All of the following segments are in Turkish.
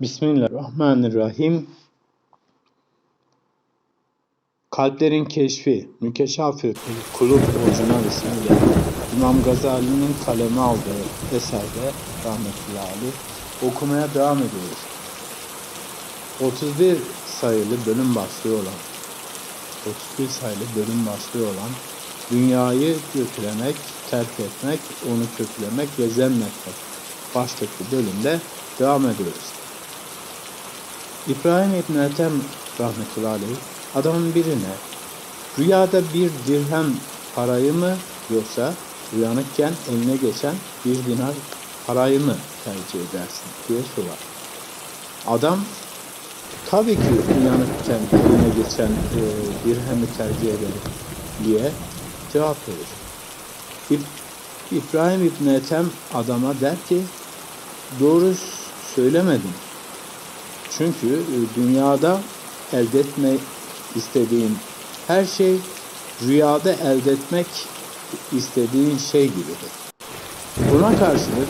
Bismillahirrahmanirrahim. Kalplerin Keşfi, Mükeşafı Kulub orijinal ismiyle İmam Gazali'nin kaleme aldığı eserde rahmetullahi aleyh okumaya devam ediyoruz. 31 sayılı bölüm başlığı olan 31 sayılı bölüm başlığı olan dünyayı kötülemek, terk etmek, onu kötülemek ve zemmetmek başlıklı bölümde devam ediyoruz. İbrahim İbn Ethem rahmetullahi aleyh adamın birine rüyada bir dirhem parayı mı yoksa uyanıkken eline geçen bir dinar parayı mı tercih edersin diye sorar. Adam tabii ki uyanıkken eline geçen e, dirhemi tercih ederim diye cevap verir. İb- İbrahim İbn Ethem adama der ki doğru söylemedin. Çünkü e, dünyada elde etme istediğin her şey rüyada elde etmek istediğin şey gibidir. Buna karşılık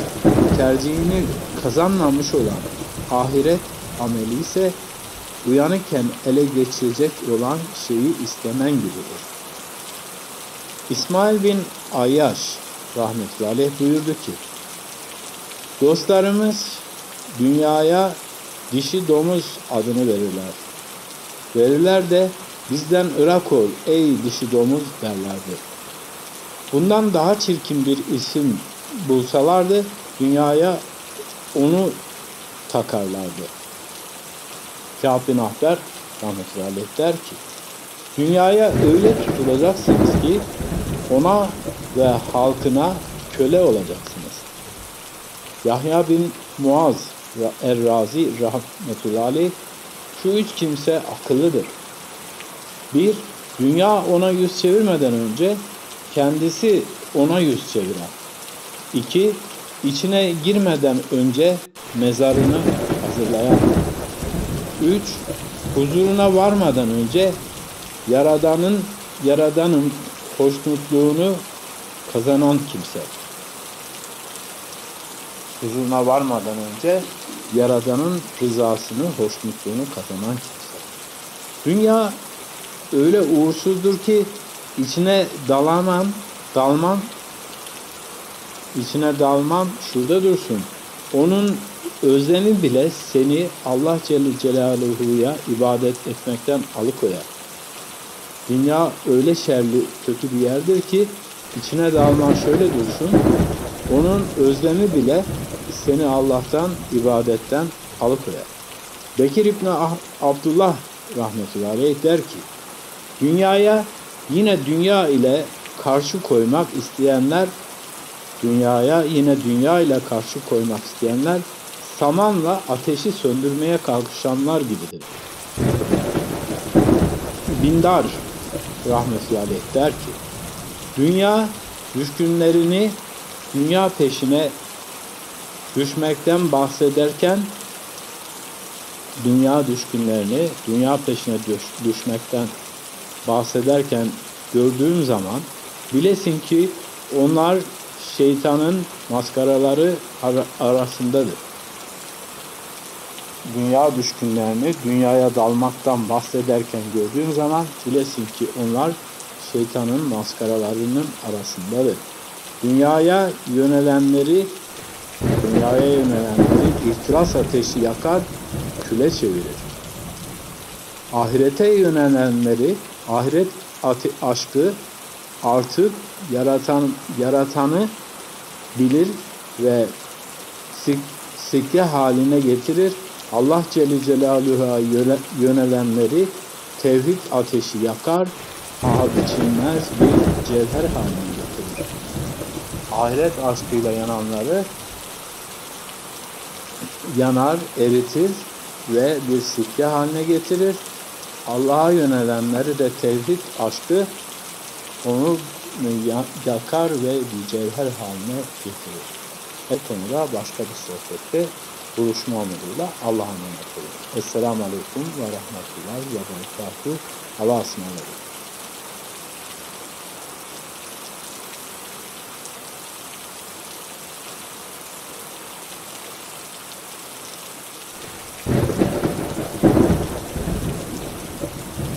tercihini kazanmamış olan ahiret ameli ise uyanıkken ele geçirecek olan şeyi istemen gibidir. İsmail bin Ayyaş rahmetullahi aleyh buyurdu ki Dostlarımız dünyaya dişi domuz adını verirler. Verirler de bizden ırak ol ey dişi domuz derlerdi. Bundan daha çirkin bir isim bulsalardı dünyaya onu takarlardı. Kâb bin Ahber rahmetullahi der ki dünyaya öyle tutulacaksınız ki ona ve halkına köle olacaksınız. Yahya bin Muaz Er-Razi rahmetullahi şu üç kimse akıllıdır. Bir, dünya ona yüz çevirmeden önce kendisi ona yüz çeviren. İki, içine girmeden önce mezarını hazırlayan. Üç, huzuruna varmadan önce Yaradan'ın Yaradan'ın hoşnutluğunu kazanan kimse. Huzuruna varmadan önce Yaradan'ın rızasını, hoşnutluğunu kazanan kimse. Dünya öyle uğursuzdur ki içine dalamam, dalmam, içine dalmam şurada dursun. Onun özlemi bile seni Allah Celle Celaluhu'ya ibadet etmekten alıkoyar. Dünya öyle şerli, kötü bir yerdir ki içine dalman şöyle dursun. Onun özlemi bile seni Allah'tan, ibadetten alıkoyar. Bekir İbni Ah- Abdullah rahmetullahi aleyh der ki, dünyaya yine dünya ile karşı koymak isteyenler, dünyaya yine dünya ile karşı koymak isteyenler, samanla ateşi söndürmeye kalkışanlar gibidir. Bindar rahmetullahi aleyh der ki, dünya düşkünlerini dünya peşine düşmekten bahsederken dünya düşkünlerini dünya peşine düş, düşmekten bahsederken gördüğüm zaman bilesin ki onlar şeytanın maskaraları ara, arasındadır. Dünya düşkünlerini dünyaya dalmaktan bahsederken gördüğüm zaman bilesin ki onlar şeytanın maskaralarının arasındadır. Dünyaya yönelenleri dünyaya yönelenleri ihtiras ateşi yakar, küle çevirir. Ahirete yönelenleri ahiret aşkı artık yaratan yaratanı bilir ve sik, sikke haline getirir. Allah Celle Celaluhu'ya yöne- yönelenleri tevhid ateşi yakar, paha biçilmez bir cevher haline. Ahiret aşkıyla yananları yanar, eritir ve bir sikke haline getirir. Allah'a yönelenleri de tevhid aşkı onu ya- yakar ve bir cevher haline getirir. Bu konuda başka bir sohbette buluşma umuduyla Allah'a emanet olun. Esselamu Aleyküm ve Rahmetullahi ve Berekatuhu. Allah'a ısmarladık.